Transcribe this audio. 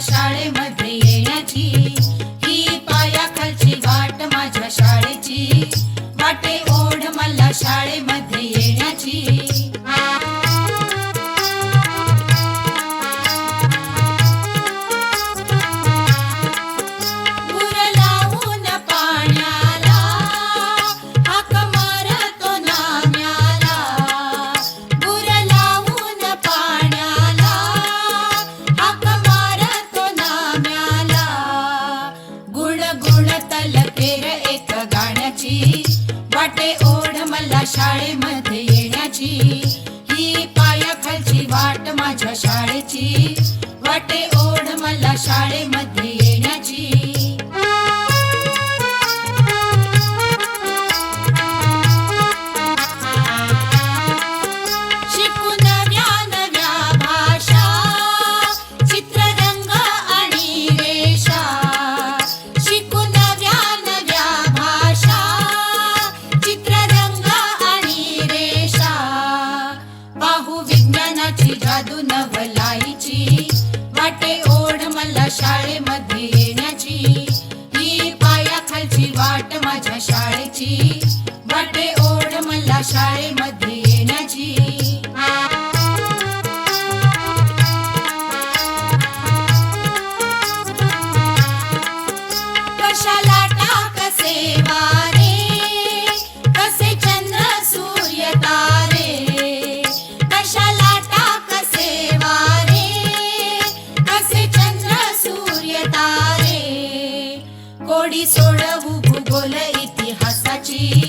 शाळेमध्ये येण्याची. तलकेर एक गाण्याची वाटे ओढ मला शाळेमध्ये येण्याची. विज्ञानाची जादू नवलाईची. वाटे ओढ मला शाळेमध्ये येण्याची. ही पायाखालची वाट माझ्या शाळेची. वाटे ओढ मला शाळेमध्ये येण्याची. सोडवू भूगोल इतिहासाची.